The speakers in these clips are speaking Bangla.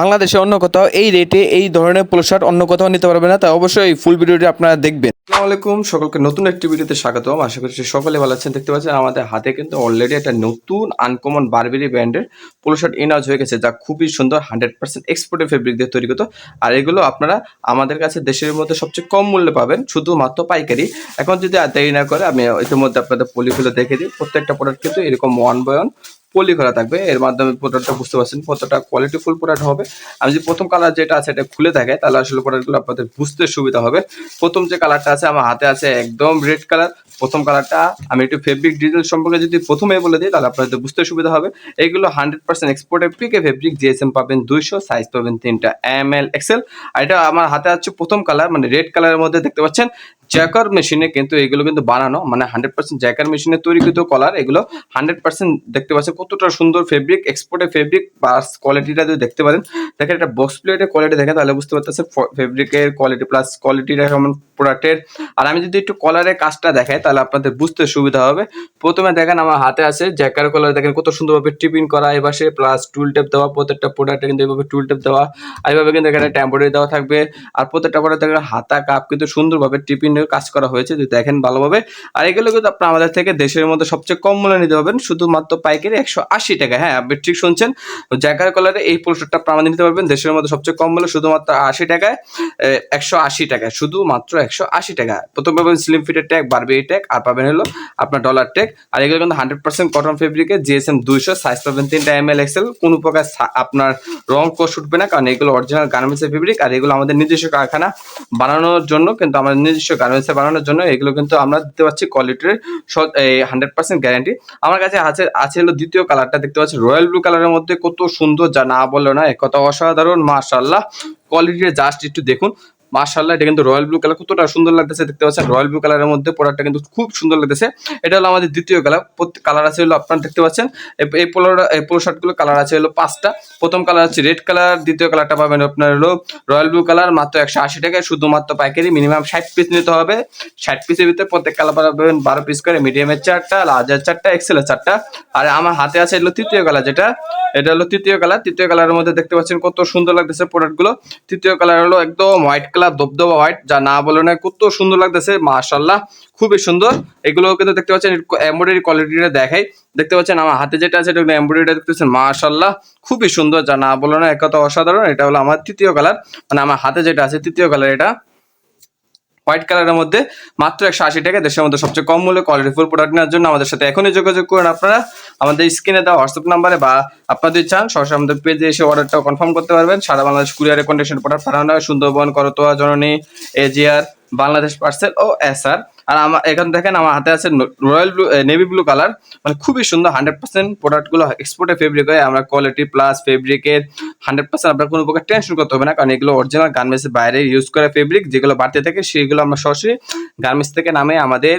বাংলাদেশে অন্য কোথাও এই রেটে এই ধরনের পোলো শার্ট অন্য কোথাও নিতে পারবে না, তাই অবশ্যই ফুল ভিডিওটি আপনারা দেখবেন। আলাইকুম, সকলকে নতুন একটি ভিডিওতে স্বাগতম। আশা করছি সকলে ভালো আছেন। দেখতে পাচ্ছেন আমাদের হাতে কিন্তু অলরেডি একটা নতুন আনকমন বারবেরি ব্র্যান্ডের পোলো শার্ট ইনাজ হয়ে গেছে, যা খুবই সুন্দর হান্ড্রেড পার্সেন্ট এক্সপোর্টের ফেব্রিক দিয়ে তৈরি করতো আর এগুলো আপনারা আমাদের কাছে দেশের মধ্যে সবচেয়ে কম মূল্যে পাবেন, শুধুমাত্র পাইকারি। এখন যদি আর দেরি না করে, আমি ইতিমধ্যে আপনাদের পলিগুলো দেখে দিই, প্রত্যেকটা প্রোডাক্ট কিন্তু এরকম ওয়ান বাই ওয়ান পলি করা থাকবে। এর মাধ্যমে প্রোডাক্টটা বুঝতে পারছেন কতটা কোয়ালিটি ফুল প্রোডাক্ট হবে। আমি যদি প্রথম কালার যেটা আছে এটা খুলে থাকে তাহলে আসলে প্রোডাক্টগুলো আপনাদের বুঝতে সুবিধা হবে। প্রথম যে কালারটা আছে, আমার হাতে আছে একদম রেড কালার প্রথম কালারটা আমি একটু ফেব্রিক ডিটেল সম্পর্কে যদি প্রথমে বলে দিই, তাহলে আপনাদের বুঝতে সুবিধা হবে। এগুলো হান্ড্রেড পার্সেন্ট এক্সপোর্টের পিকে ফেব্রিক জিএসএম পাবেন দুইশো সাইজ পাবেন তিনটা এম এল এক্সেল আর এটা আমার হাতে আছে প্রথম কালার মানে রেড কালারের মধ্যে দেখতে পাচ্ছেন জ্যাকার মেশিনে কিন্তু এগুলো কিন্তু বানানো মানে হান্ড্রেড পার্সেন্ট জ্যাকার মেশিনে তৈরি তৈরিকৃত কলার এগুলো হান্ড্রেড পার্সেন্ট দেখতে পাচ্ছেন কতটা সুন্দর ফেব্রিক এক্সপোর্টের ফেব্রিক বা কোয়ালিটিটা যদি দেখতে পারেন, দেখেন একটা বক্স প্লেটের কোয়ালিটি দেখেন, তাহলে বুঝতে পারতেছেন ফেব্রিকের কোয়ালিটি প্লাস কোয়ালিটিটা কেমন প্রোডাক্টের আর আমি যদি একটু কলারের কাজটা দেখাই, তাহলে আপনাদের বুঝতে সুবিধা হবে। প্রথমে দেখেন আমার হাতে আছে জ্যাকার কলার দেখেন কত সুন্দরভাবে টিপিন করা এবারে প্লাস টুল টেপ দেওয়া, প্রত্যেকটা প্রোডাক্টে কিন্তু এইভাবে টুল টেপ দেওয়া। আর এইভাবে কিন্তু এখানে টেম্পোরারি দেওয়া থাকবে। আর প্রত্যেকটা প্রোডাক্ট দেখেন হাতা, কাপ কিন্তু সুন্দরভাবে টিপিনের কাজ করা হয়েছে, যদি দেখেন ভালোভাবে। আর এগুলো কিন্তু আপনার আমাদের থেকে দেশের মধ্যে সবচেয়ে কম মূল্যে নিতে পারবেন, শুধুমাত্র পাইকারি একশো আশি টাকা। হ্যাঁ আপনি ঠিক শুনছেন জ্যাকার কলারে এই আপনারা আমাদের নিতে পারবেন। দেশের মধ্যে সবচেয়ে কম মূল্য শুধুমাত্র আশি টাকায় একশো আশি টাকায়। শুধুমাত্র একশো আশি টাকা। প্রথম পাবেন স্লিম ফিটের ট্যাগ বারবি ট্যাগ আর পাবেন হলো আপনার ডলার ট্যাগ আর এগুলো কিন্তু হান্ড্রেড পার্সেন্ট কটন ফেব্রিকের জিএসএম দুইশো সাইজ পাবেন তিনটা এম এল এক্সেল কোনো প্রকার আপনার রং কোষ উঠবে না, কারণ এগুলো অরিজিনাল গার্মেন্টসের ফেব্রিক আর এগুলো আমাদের নিজস্ব কারখানা বানানোর জন্য, কিন্তু আমাদের নিজস্ব গার্মেন্টসে বানানোর জন্য এগুলো কিন্তু আমরা দিতে পারছি কোয়ালিটির হান্ড্রেড পার্সেন্ট গ্যারান্টি আমার কাছে আছে আছে হলো দ্বিতীয় কালারটা দেখতে পাচ্ছি রয়্যাল ব্লু কালারের মধ্যে কত সুন্দর, যা না বলল না এক কথা অসাধারণ মাশাল্লাহ কোয়ালিটিটা জাস্ট একটু দেখুন। মাশাল্লাহ এটা কিন্তু রয়্যাল ব্লু কালার। কতটা সুন্দর লাগতেছে দেখতে পাচ্ছেন? রয়্যাল ব্লু কালারের মধ্যে প্রোডাক্টটা কিন্তু খুব সুন্দর লাগতেছে। এটা হলো আমাদের দ্বিতীয় কালার। কালার আছে হলো আপনারা দেখতে পাচ্ছেন। এই- এই পোলো এই পোলো শার্টগুলো কালার আছে হলো পাঁচটা। প্রথম কালার আছে রেড কালার। দ্বিতীয় কালারটা পাবেন আপনার হলো রয়্যাল ব্লু কালার। মাত্র একশো আশি টাকায় শুধুমাত্র পাইকারি মিনিমাম ষাট পিস নিতে হবে। ষাট পিসের ভিতরে প্রত্যেক কালার পাবেন বারো পিস করে। মিডিয়ামের চারটা লার্জের চারটা এক্সেলের চারটা। আর আমার হাতে আছে হলো তৃতীয় কালার যেটা। এটা হলো তৃতীয় কালার। তৃতীয় কালারের মধ্যে দেখতে পাচ্ছেন কত সুন্দর লাগতেছে প্রোডাক্টগুলো তৃতীয় কালার হলো একদম হোয়াইট কালার দবদবা হোয়াইট যা না বলে না কত সুন্দর লাগতেছে মাশাল্লাহ খুবই সুন্দর। এগুলো কিন্তু দেখতে পাচ্ছেন এমব্রয়ডারি কোয়ালিটিটা দেখাই। দেখতে পাচ্ছেন, আমার হাতে যেটা আছে, এটা এমব্রয়ডারিটা দেখতে পাচ্ছেন মাশাল্লাহ খুবই সুন্দর, যা না বলে না এক অসাধারণ। এটা হলো আমার তৃতীয় কালার মানে আমার হাতে যেটা আছে, তৃতীয় কালার এটা। হোয়াইট কালারের মধ্যে মাত্র একশো আশি টাকা। দেশের মধ্যে সবচেয়ে কম মূল্যে কোয়ালিটি ফুল প্রোডাক্ট নেওয়ার জন্য আমাদের সাথে এখনই যোগাযোগ করুন আপনারা। আমাদের স্ক্রিনে দেওয়া হোয়াটসঅ্যাপ নাম্বারে বা আপনাদের চান, সরাসরি আমাদের পেজে এসে অর্ডারটা কনফার্ম করতে পারবেন। সারা বাংলাদেশ কুরিয়ারে কন্ডিশন প্রোডাক্ট হয় সুন্দরবন, করতোয়া, জননী এজিআর বাংলাদেশ পার্সেল ও এসআর আর আমার, এখন দেখেন আমার হাতে আছে royal blue navy blue colour. মানে খুবই সুন্দর, হান্ড্রেড পার্সেন্ট প্রোডাক্টগুলো এক্সপোর্টের ফেব্রিক হয়। আমরা কোয়ালিটি প্লাস ফেব্রিকের হান্ড্রেড পার্সেন্ট আপনার কোনো প্রকার টেনশন করতে হবে না। কারণ এগুলো অরিজিনাল গার্মেন্টসের বাইরে ইউজ করা ফেব্রিক যেগুলো বাড়তে থাকে, সেগুলো আমরা সরাসরি গার্মেন্টস থেকে নামে আমাদের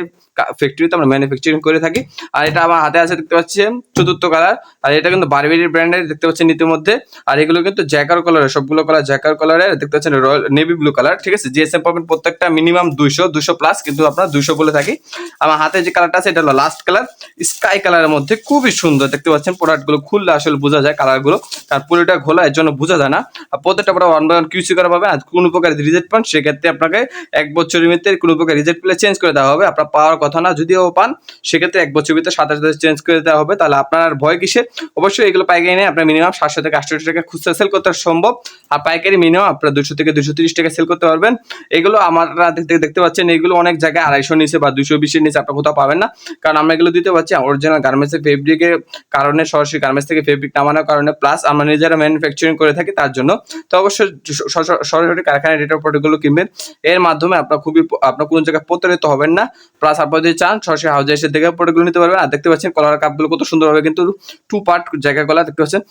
ফ্যাক্টরিতে আমরা ম্যানুফ্যাকচারিং করে থাকি। আর এটা আমার হাতে আছে দেখতে পাচ্ছেন চতুর্থ কালার আর এটা কিন্তু বারবেরি ব্র্যান্ডের দেখতে পাচ্ছেন ইতিমধ্যে। আর এগুলো কিন্তু জ্যাকার কালারের সবগুলো কালার জ্যাকার কালারের দেখতে পাচ্ছেন রয়্যাল নেভি ব্লু কালার ঠিক আছে? জিএসএম পাবেন প্রত্যেকটা মিনিমাম দুইশো দুশো প্লাস কিন্তু আপনার দুইশো বলে থাকি। আমার হাতে যে কালারটা আছে, এটা হলো লাস্ট কালার স্কাই কালারের মধ্যে খুবই সুন্দর দেখতে পাচ্ছেন প্রোডাক্টগুলো খুললে আসলে বোঝা যায় কালারগুলো কারণ পুরোটা ঘোলা, এর জন্য বোঝা যায় না। আর প্রত্যেকটা product one by one QC করা পাবেন। আর কোনো প্রকার রিজেক্ট পান, সেক্ষেত্রে আপনাকে এক বছরের মধ্যে কোনো প্রকার রিজেক্ট পেলে চেঞ্জ করে দেওয়া হবে। আপনার পাওয়ার কথা না, যদিও পান, সেক্ষেত্রে এক বছরের ভিতরে সাতাশ হাজার চেঞ্জ করে দেওয়া হবে, তাহলে আপনার ভয় কিসের? অবশ্যই এগুলো পাইকারি নিয়ে আপনার মিনিমাম সাতশো থেকে আটশো টাকা খুচরা সেল করতে সম্ভব, আর পাইকারি মিনিমাম আপনার দুশো থেকে দুশো তিরিশ টাকা সেল করতে পারবেন। এগুলো আমরা দেখতে পাচ্ছেন, এগুলো অনেক জায়গায় আড়াইশো নিচে বা দুশো বিশের নিচে আপনার কোথাও পাবেন না, কারণ আমরা এগুলো দিতে পারছি অরিজিনাল গার্মেন্টসের ফেব্রিকের কারণে, সরাসরি গার্মেন্টস থেকে ফেব্রিক নামানোর কারণে প্লাস আমরা নিজেরা ম্যানুফ্যাকচারিং করে থাকি তার জন্য। তো অবশ্যই সরাসরি কারখানায় রেটের প্রোডাক্টগুলো কিনবেন। এর মাধ্যমে আপনার খুবই আপনার কোনো জায়গায় প্রতারিত হবেন না প্লাস আপনার যদি চান, সরাসরি হাউজে এসে দেখে প্রোডাক্টগুলো নিতে পারবেন। আর দেখতে পাচ্ছেন কলার কাপগুলো কত সুন্দরভাবে কিন্তু টু পার্ট জায়গা গলা দেখতে পাচ্ছেন।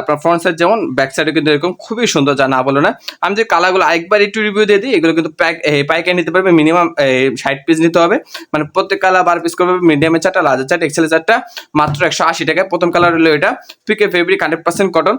আপনার ফ্রন্ট সাইড যেমন ব্যাক সাইডে কিন্তু এরকম, খুবই সুন্দর, যা না বলো না আমি যে কালারগুলো একবার একটু রিভিউ দিয়ে দিই, এগুলো কিন্তু প্যাক পাইকারি নিতে পারবে মিনিমাম ষাট পিস নিতে হবে। মানে প্রত্যেক কালার বার পিস করবে মিডিয়ামের চারটা লার্জের চারটা এক্সেলের চারটা, মাত্র একশো আশি টাকায়। প্রথম কালার হলো এটা PK fabric hundred percent cotton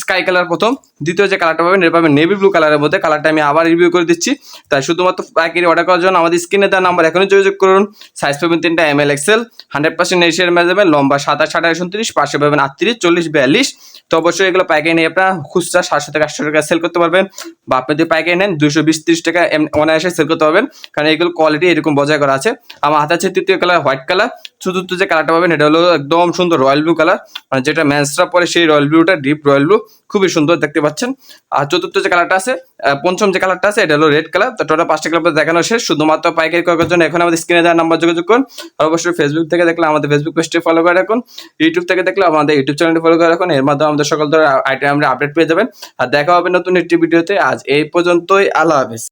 sky colour প্রথম। দ্বিতীয় যে কালারটা পাবেন, এটা পাবেন নেভি ব্লু কালারের মধ্যে। কালারটা আমি আবার রিভিউ করে দিচ্ছি। তাই শুধুমাত্র পাইকারি অর্ডার করার জন্য আমাদের স্ক্রিনে দেওয়ার নাম্বার এখনই যোগাযোগ করুন। সাইজ পাবেন তিনটা M L XL hundred percent এশিয়ার মেজারমেন্ট লম্বা সাতাশ, আঠাশ, উনত্রিশ, পাশে পাবেন আটত্রিশ, চল্লিশ, বিয়াল্লিশ। তো অবশ্যই এগুলো পাইকারি নিয়ে আপনারা খুচরা সাতশো থেকে আটশো টাকা সেল করতে পারবেন বা আপনি যদি পাইকারি নেন দুশো বিশ ত্রিশ টাকা অনায়াসে সেল করতে পারবেন। কারণ এগুলো কোয়ালিটি এরকম বজায় করা আছে। আমার হাতে আছে তৃতীয় কালার হোয়াইট কালার চতুর্থ যে কালারটা পাবেন, এটা হলো একদম সুন্দর রয়্যাল ব্লু কালার মানে যেটা ম্যান্সরা পরে সেই রয়্যাল ব্লুটা ডিপ রয়্যাল ব্লু খুবই সুন্দর দেখতে পাচ্ছেন। আর চতুর্থ যে কালারটা আছে পঞ্চম যে কালারটা আছে, এটা হলো রেড কালার তো টোটাল পাঁচটা কালার দেখানো শেষ। শুধুমাত্র পাইকারি করার জন্য এখন আমাদের স্ক্রিনে দেওয়ার নাম্বার যোগাযোগ করুন। অবশ্যই ফেসবুক থেকে দেখলে আমাদের ফেসবুক পেজটি ফলো করে রাখুন। ইউটিউব থেকে দেখলে আমাদের ইউটিউব চ্যানেলটি ফলো করে রাখুন। এর মাধ্যমে আমাদের সকল ধরনের আইটেম আপডেট পেয়ে যাবেন। আর দেখা হবে নতুন একটি ভিডিওতে। আজ এই পর্যন্তই, আল্লাহ হাফেজ।